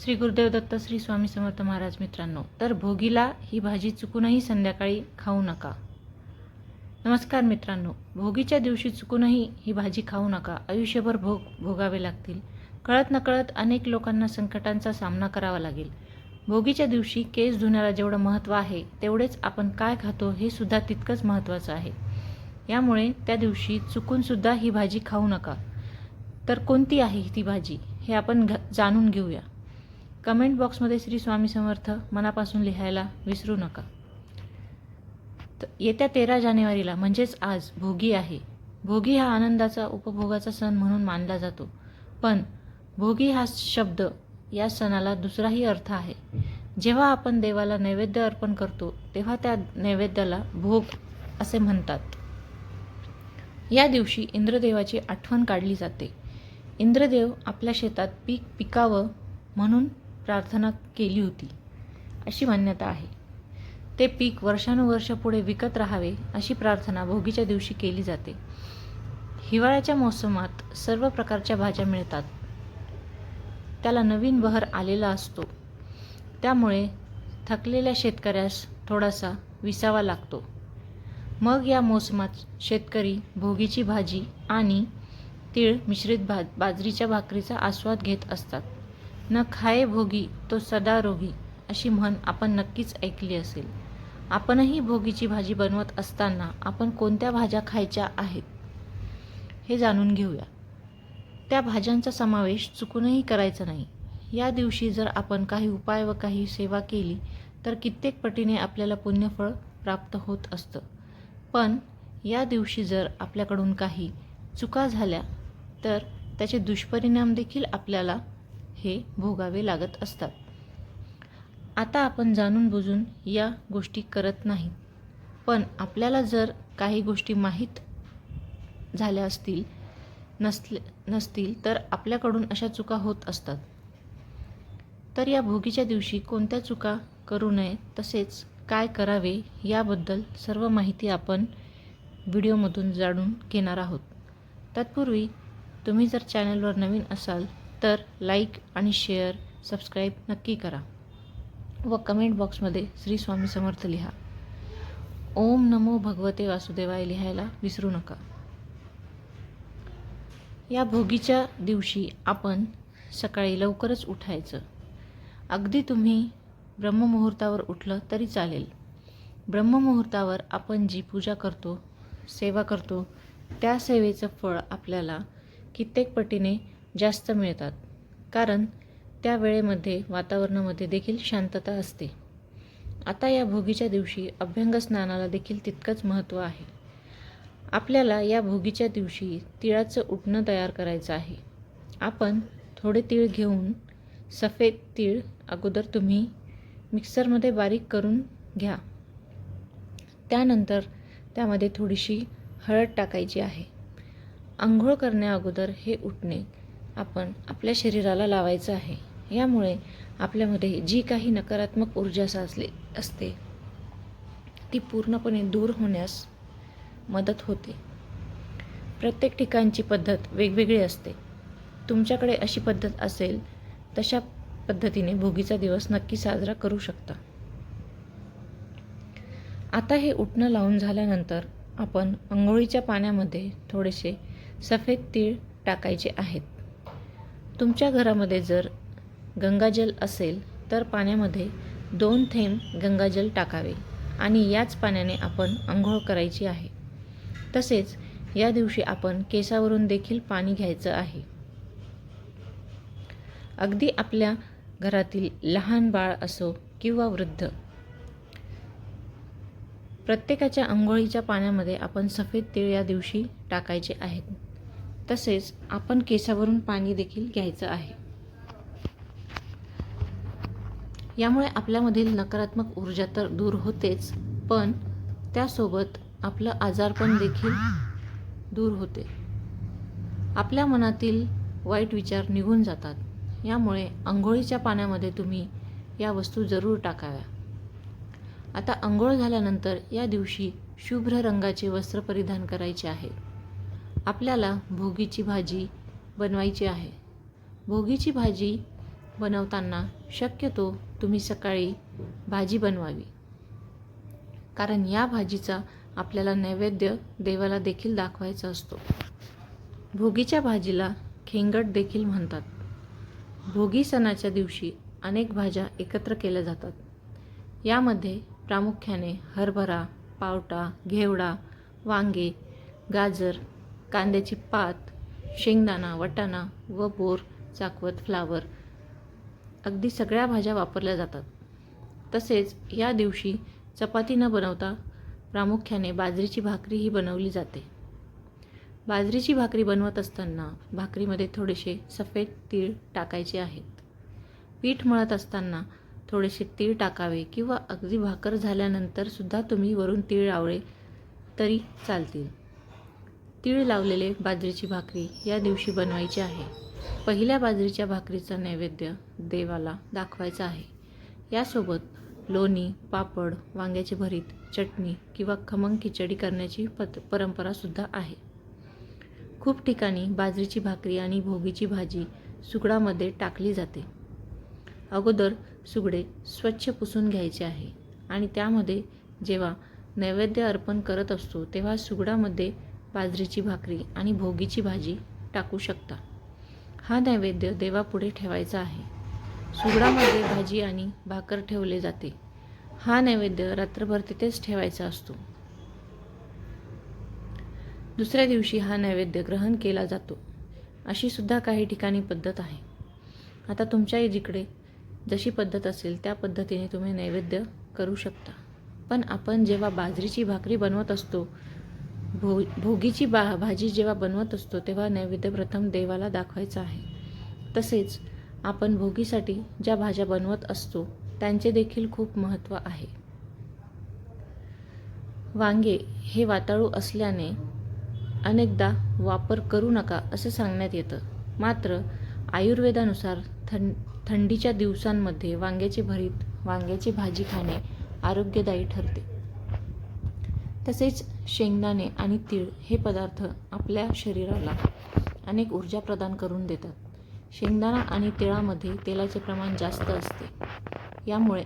श्री गुरुदेव दत्त श्री स्वामी समर्थ महाराज मित्रांनो तर भोगीला ही भाजी चुकूनही संध्याकाळी खाऊ नका. नमस्कार मित्रांनो भोगीच्या दिवशी चुकूनही ही भाजी खाऊ नका. आयुष्यभर भोग भोगावे लागतील. कळत नकळत अनेक लोकांना संकटांचा सामना करावा लागेल. भोगीच्या दिवशी केस धुण्याला जेवढं महत्त्व आहे तेवढेच आपण काय खातो हे सुद्धा तितकंच महत्त्वाचं आहे. यामुळे त्या दिवशी चुकूनसुद्धा ही भाजी खाऊ नका. तर कोणती आहे ती भाजी हे आपण घ जाणून घेऊया. कमेंट बॉक्समध्ये श्री स्वामी समर्थ मनापासून लिहायला विसरू नका. त- येत्या तेरा जानेवारीला म्हणजेच आज भोगी आहे. भोगी हा आनंदाचा उपभोगाचा सण म्हणून मानला जातो. पण भोगी हा शब्द या सणाला दुसराही अर्थ आहे. जेव्हा आपण देवाला नैवेद्य अर्पण करतो तेव्हा त्या नैवेद्याला भोग असे म्हणतात. या दिवशी इंद्रदेवाची आठवण काढली जाते. इंद्रदेव आपल्या शेतात पीक पिकावं म्हणून प्रार्थना केली होती. अशी मान्यता आहे. ते पीक वर्षानुवर्ष पुढे विकत राहावे अशी प्रार्थना भोगीच्या दिवशी केली जाते. हिवाळ्याच्या मोसमात सर्व प्रकारच्या भाज्या मिळतात. त्याला नवीन बहर आलेला असतो. त्यामुळे थकलेल्या शेतकऱ्यास थोडासा विसावा लागतो. मग या मोसमात शेतकरी भोगीची भाजी आणि तीळ मिश्रित भा बाजरीच्या भाकरीचा आस्वाद घेत असतात. न खाये भोगी तो सदा रोगी अशी म्हण आपण नक्कीच ऐकली असेल. आपणही भोगीची भाजी बनवत असताना आपण कोणत्या भाज्या खायच्या आहेत? हे जाणून घेऊया. त्या भाज्यांचा समावेश चुकूनही करायचा नाही. या दिवशी जर आपण काही उपाय व काही सेवा केली तर कित्येक पटीने आपल्याला पुण्यफळ प्राप्त होत असतं. पण या दिवशी जर आपल्याकडून काही चुका झाल्या तर त्याचे दुष्परिणाम देखील आपल्याला हे भोगावे लागत असतात. आता आपण जाणून बुजून या गोष्टी करत नाही. पण आपल्याला जर काही गोष्टी माहीत झाल्या असतील नसले नसतील तर आपल्याकडून अशा चुका होत असतात. तर या भोगीच्या दिवशी कोणत्या चुका करू नये तसेच काय करावे याबद्दल सर्व माहिती आपण व्हिडिओमधून जाणून घेणार आहोत. तत्पूर्वी तुम्ही जर चॅनलवर नवीन असाल तर लाईक आणि शेअर सबस्क्राईब नक्की करा. व कमेंट बॉक्समध्ये श्री स्वामी समर्थ लिहा. ओम नमो भगवते वासुदेवाय लिहायला विसरू नका. या भोगीच्या दिवशी आपण सकाळी लवकरच उठायचं. अगदी तुम्ही ब्रह्ममुहूर्तावर उठलं तरी चालेल. ब्रह्ममुहूर्तावर आपण जी पूजा करतो सेवा करतो त्या सेवेचं फळ आपल्याला कित्येक पटीने जास्त मिळतात. कारण त्या वेळेमध्ये वातावरणामध्ये देखील शांतता असते. आता या भोगीच्या दिवशी अभ्यंग स्नानाला देखील तितकंच महत्त्व आहे. आपल्याला या भोगीच्या दिवशी तिळाचं उटणं तयार करायचं आहे. आपण थोडे तीळ घेऊन सफेद तीळ अगोदर तुम्ही मिक्सरमध्ये बारीक करून घ्या. त्यानंतर त्यामध्ये थोडीशी हळद टाकायची आहे. आंघोळ करण्याअगोदर हे उठणे आपण आपल्या शरीराला लावायचं आहे. यामुळे आपल्यामध्ये जी काही नकारात्मक ऊर्जा साचली असते ती पूर्णपणे दूर होण्यास मदत होते. प्रत्येक ठिकाणची पद्धत वेगवेगळी असते. तुमच्याकडे अशी पद्धत असेल तशा पद्धतीने भोगीचा दिवस नक्की साजरा करू शकता. आता हे उठणं लावून झाल्यानंतर आपण अंघोळीच्या पाण्यामध्ये थोडेसे सफेद तीळ टाकायचे आहेत. तुमच्या घरामध्ये जर गंगाजल असेल तर पाण्यामध्ये दोन थेंब गंगाजल टाकावे आणि याच पाण्याने आपण आंघोळ करायची आहे. तसेच या दिवशी आपण केसावरून देखील पाणी घ्यायचं आहे. अगदी आपल्या घरातील लहान बाळ असो किंवा वृद्ध प्रत्येकाच्या आंघोळीच्या पाण्यामध्ये आपण सफेद तीळ या दिवशी टाकायचे आहेत. तसेच आपण केसावरून पाणी देखील घ्यायचं आहे. यामुळे आपल्यामधील नकारात्मक ऊर्जा तर दूर होतेच पण त्यासोबत आपलं आजारपण देखील दूर होते. आपल्या मनातील वाईट विचार निघून जातात. यामुळे आंघोळीच्या पाण्यामध्ये तुम्ही या वस्तू जरूर टाकाव्या. आता आंघोळ झाल्यानंतर या दिवशी शुभ्र रंगाचे वस्त्र परिधान करायचे आहे. आपल्याला भोगीची भाजी बनवायची आहे. भोगीची भाजी बनवताना शक्यतो तुम्ही सकाळी भाजी बनवावी. कारण या भाजीचा आपल्याला नैवेद्य देवाला देखील दाखवायचा असतो. भोगीच्या भाजीला खेंगट देखील म्हणतात. भोगी सणाच्या दिवशी अनेक भाज्या एकत्र केल्या जातात. यामध्ये प्रामुख्याने हरभरा पावटा घेवडा वांगे गाजर कांद्याची पात शेंगदाणा वटाणा व बोर चाकवत फ्लावर अगदी सगळ्या भाज्या वापरल्या जातात. तसेच या दिवशी चपाती न बनवता प्रामुख्याने बाजरीची भाकरी ही बनवली जाते. बाजरीची भाकरी बनवत असताना भाकरीमध्ये थोडेसे सफेद तीळ टाकायचे आहेत. पीठ मळत असताना थोडेसे तीळ टाकावे किंवा अगदी भाकर झाल्यानंतर सुद्धा तुम्ही वरून तीळ आवळे तरी चालतील. तीळ लावलेले बाजरीची भाकरी या दिवशी बनवायची आहे. पहिल्या बाजरीच्या भाकरीचा नैवेद्य देवाला दाखवायचा आहे. यासोबत लोणी पापड वांग्याचे भरीत चटणी किंवा खमंग खिचडी करण्याची पत परंपरासुद्धा आहे. खूप ठिकाणी बाजरीची भाकरी आणि भोगीची भाजी सुगडामध्ये टाकली जाते. अगोदर सुगडे स्वच्छ पुसून घ्यायचे आहे आणि त्यामध्ये जेव्हा नैवेद्य अर्पण करत असतो तेव्हा सुगडामध्ये बाजरीची भाकरी आणि भोगीची भाजी टाकू शकता. हा नैवेद्य देवापुढे ठेवायचा आहे. सुगडामध्ये भाजी आणि भाकर ठेवले जाते. हा नैवेद्य रात्रभर तिथेच ठेवायचा असतो. दुसऱ्या दिवशी हा नैवेद्य ग्रहण केला जातो. अशी सुद्धा काही ठिकाणी पद्धत आहे. आता तुमच्या जिकडे जशी पद्धत असेल त्या पद्धतीने तुम्ही नैवेद्य करू शकता. पण आपण जेव्हा बाजरीची भाकरी बनवत असतो भो भोगीची बा भाजी जेव्हा बनवत असतो तेव्हा नैवेद्य प्रथम देवाला दाखवायचा आहे. तसेच आपण भोगीसाठी ज्या भाज्या बनवत असतो त्यांचे देखील खूप महत्त्व आहे. वांगे हे वाताळू असल्याने अनेकदा वापर करू नका असं सांगण्यात येतं. मात्र आयुर्वेदानुसार थं थंडीच्या दिवसांमध्ये वांग्याचे भरीत वांग्याची भाजी खाणे आरोग्यदायी ठरते. तसेच शेंगदाणे आणि तीळ हे पदार्थ आपल्या शरीराला अनेक ऊर्जा प्रदान करून देतात. शेंगदाणा आणि तिळामध्ये तेलाचे प्रमाण जास्त असते. यामुळे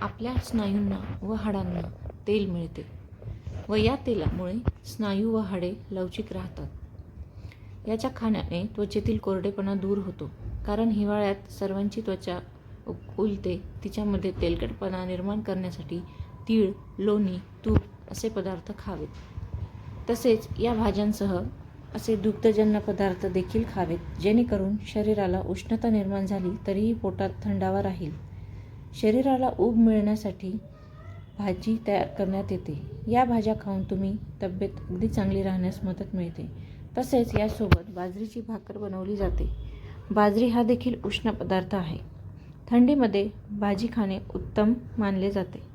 आपल्या स्नायूंना व हाडांना तेल मिळते व या तेलामुळे स्नायू व हाडे लवचिक राहतात. याच्या खाण्याने त्वचेतील कोरडेपणा दूर होतो कारण हिवाळ्यात सर्वांची त्वचा उलते तिच्यामध्ये तेलकटपणा निर्माण करण्यासाठी तीळ लोणी तूप असे पदार्थ खावेत. तसेच या भाज्यांसह असे दुग्धजन्य पदार्थ देखील खावेत जेणेकरून शरीराला उष्णता निर्माण झाली तरीही पोटात थंडावा राहील. शरीराला ऊब मिळण्यासाठी भाजी तयार करण्यात येते. या भाज्या खाऊन तुम्ही तब्येत अगदी चांगली राहण्यास मदत मिळते. तसेच यासोबत बाजरीची भाकर बनवली जाते. बाजरी हा देखील उष्ण पदार्थ आहे. थंडीमध्ये भाजी खाणे उत्तम मानले जाते.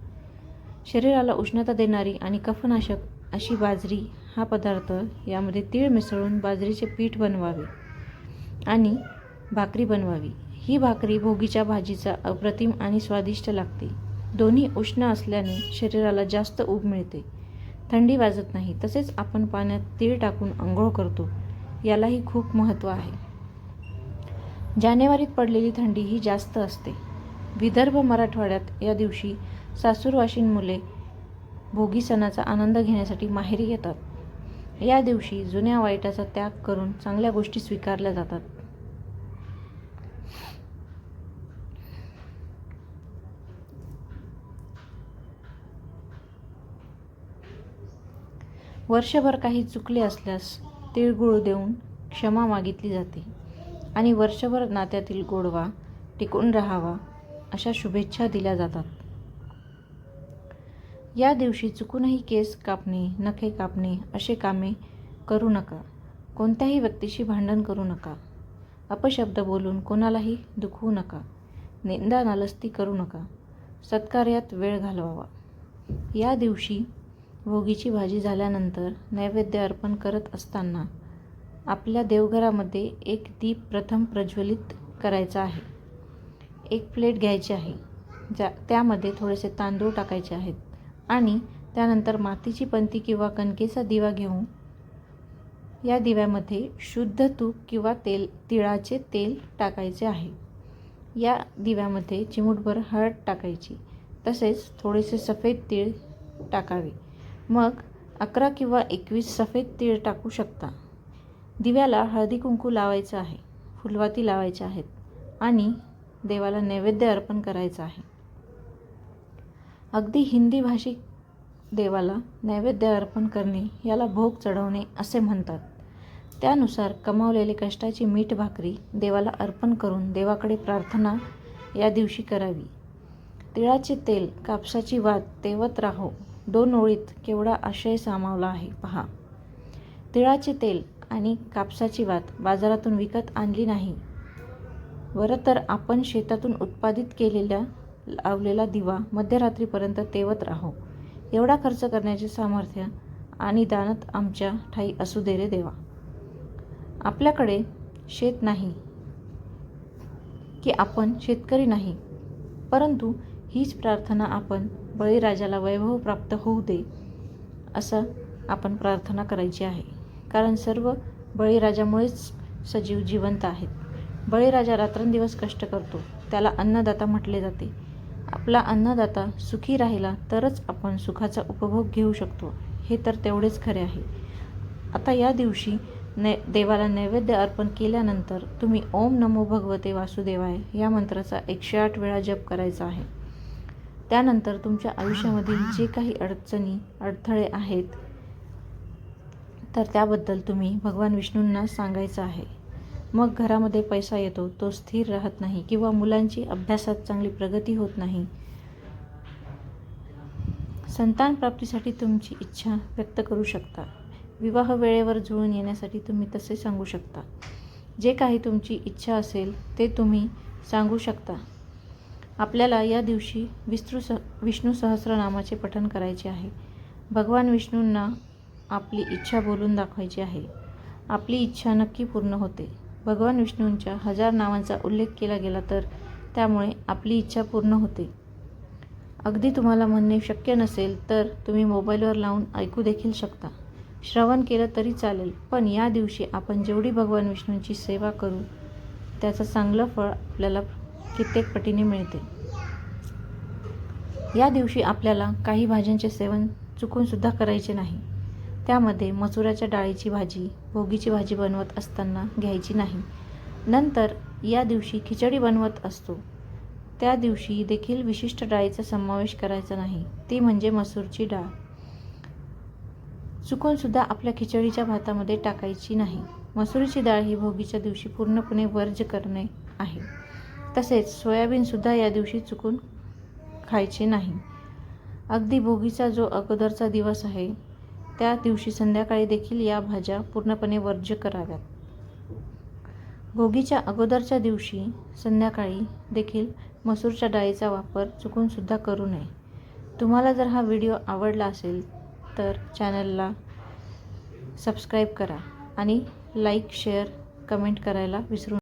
शरीराला उष्णता देणारी आणि कफनाशक अशी बाजरी हा पदार्थ यामध्ये तीळ मिसळून बाजरीचे पीठ बनवावे आणि भाकरी बनवावी. ही भाकरी भोगीच्या भाजीचा अप्रतिम आणि स्वादिष्ट लागते. दोन्ही उष्ण असल्याने शरीराला जास्त ऊब मिळते. थंडी वाजत नाही तसेच आपण पाण्यात तीळ टाकून आंघोळ करतो. यालाही खूप महत्त्व आहे. जानेवारीत पडलेली थंडी ही जास्त असते. विदर्भ मराठवाड्यात या दिवशी सासूरवाशीन मुले भोगी सणाचा आनंद घेण्यासाठी माहेरी येतात. या दिवशी जुन्या वाईटाचा त्याग करून चांगल्या गोष्टी स्वीकारल्या जातात. वर्षभर काही चुकले असल्यास तिळगुळ देऊन क्षमा मागितली जाते आणि वर्षभर नात्यातील गोडवा टिकून राहावा अशा शुभेच्छा दिल्या जातात. या दिवशी चुकूनही केस कापणे नखे कापणे असे कामे करू नका. कोणत्याही व्यक्तीशी भांडण करू नका. अपशब्द बोलून कोणालाही दुखवू नका. निंदा नालस्ती करू नका. सत्कार्यात वेळ घालवावा. या दिवशी भोगीची भाजी झाल्यानंतर नैवेद्य अर्पण करत असताना आपल्या देवघरामध्ये एक दीप प्रथम प्रज्वलित करायचा आहे. एक प्लेट घ्यायची आहे. ज्या त्यामध्ये थोडेसे तांदूळ टाकायचे आहेत. आणि त्यानंतर मातीची पंती किंवा कणकेचा दिवा घेऊन या दिव्यामध्ये शुद्ध तूप किंवा तेल तिळाचे तेल टाकायचे आहे. या दिव्यामध्ये चिमूटभर हळद टाकायची. तसेच थोडेसे सफेद तीळ टाकावे. मग अकरा किंवा एकवीस सफेद तीळ टाकू शकता. दिव्याला हळदी कुंकू लावायचं आहे. फुलवाती लावायच्या आहेत. आणि देवाला नैवेद्य अर्पण करायचं आहे. अगदी हिंदी भाषिक देवाला नैवेद्य अर्पण करणे याला भोग चढवणे असे म्हणतात. त्यानुसार कमावलेली कष्टाची मीठ भाकरी देवाला अर्पण करून देवाकडे प्रार्थना या दिवशी करावी. तिळाचे तेल कापसाची वात तेवत राहो. दोन ओळीत केवढा आशय सामावला आहे पहा. तिळाचे तेल आणि कापसाची वात बाजारातून विकत आणली नाही. बरं तर आपण शेतातून उत्पादित केलेल्या लावलेला दिवा मध्यरात्रीपर्यंत तेवत राहो. एवढा खर्च करण्याचे सामर्थ्य आणि दानत आमच्या ठाई असू दे रे देवा. आपल्याकडे शेत नाही की आपण शेतकरी नाही परंतु हीच प्रार्थना आपण बळीराजाला वैभव प्राप्त होऊ दे असं आपण प्रार्थना करायची आहे. कारण सर्व बळीराजामुळेच सजीव जिवंत आहेत. बळीराजा रात्रंदिवस कष्ट करतो त्याला अन्नदाता म्हटले जाते. आपला अन्नदाता सुखी राहिला तरच आपण सुखाचा उपभोग घेऊ शकतो. हे तर तेवढेच खरे आहे. आता या दिवशी नै देवाला नैवेद्य अर्पण केल्यानंतर तुम्ही ओम नमो भगवते वासुदेवाय या मंत्राचा एकशे आठ वेळा जप करायचा आहे. त्यानंतर तुमच्या आयुष्यामधील जे काही अडचणी अडथळे आहेत तर त्याबद्दल तुम्ही भगवान विष्णूंना सांगायचं आहे. मग घरामध्ये पैसा येतो तो स्थिर राहत नाही किंवा मुलांची अभ्यासात चांगली प्रगती होत नाही. संतान प्राप्तीसाठी तुमची इच्छा व्यक्त करू शकता. विवाह वेळेवर जुळून येण्यासाठी तुम्ही तसे सांगू शकता. जे काही तुमची इच्छा असेल ते तुम्ही सांगू शकता. आपल्याला या दिवशी विस्तृ सह विष्णू सहस्रनामाचे पठण करायचे आहे. भगवान विष्णूंना आपली इच्छा बोलून दाखवायची आहे. आपली इच्छा नक्की पूर्ण होते. भगवान विष्णूंच्या हजार नावांचा उल्लेख केला गेला तर त्यामुळे आपली इच्छा पूर्ण होते. अगदी तुम्हाला म्हणणे शक्य नसेल तर तुम्ही मोबाईलवर लावून ऐकू देखील शकता. श्रवण केलं तरी चालेल पण या दिवशी आपण जेवढी भगवान विष्णूंची सेवा करू त्याचं चांगलं फळ आपल्याला कित्येक पटीने मिळते. या दिवशी आपल्याला काही भाज्यांचे सेवन चुकूनसुद्धा करायचे नाही. त्यामध्ये मसुराच्या डाळीची भाजी भोगीची भाजी बनवत असताना घ्यायची नाही. नंतर या दिवशी खिचडी बनवत असतो. त्या दिवशी देखील विशिष्ट डाळीचा समावेश करायचा नाही. ती म्हणजे मसूरची डाळ. चुकूनसुद्धा आपल्या खिचडीच्या भातामध्ये टाकायची नाही. मसुरीची डाळ ही भोगीच्या दिवशी पूर्णपणे वर्ज करणे आहे. तसेच सोयाबीनसुद्धा या दिवशी चुकून खायचे नाही. अगदी भोगीचा जो अगोदरचा दिवस आहे त्या दिवशी संध्याकाळी देखील या भाज्या पूर्णपणे वर्ज्य कराव्यात. भोगीच्या अगोदरच्या दिवशी संध्याकाळी देखील मसूरच्या डाळीचा वापर चुकूनसुद्धा करू नये. तुम्हाला जर हा व्हिडिओ आवडला असेल तर चॅनलला सबस्क्राईब करा आणि लाईक शेअर कमेंट करायला विसरू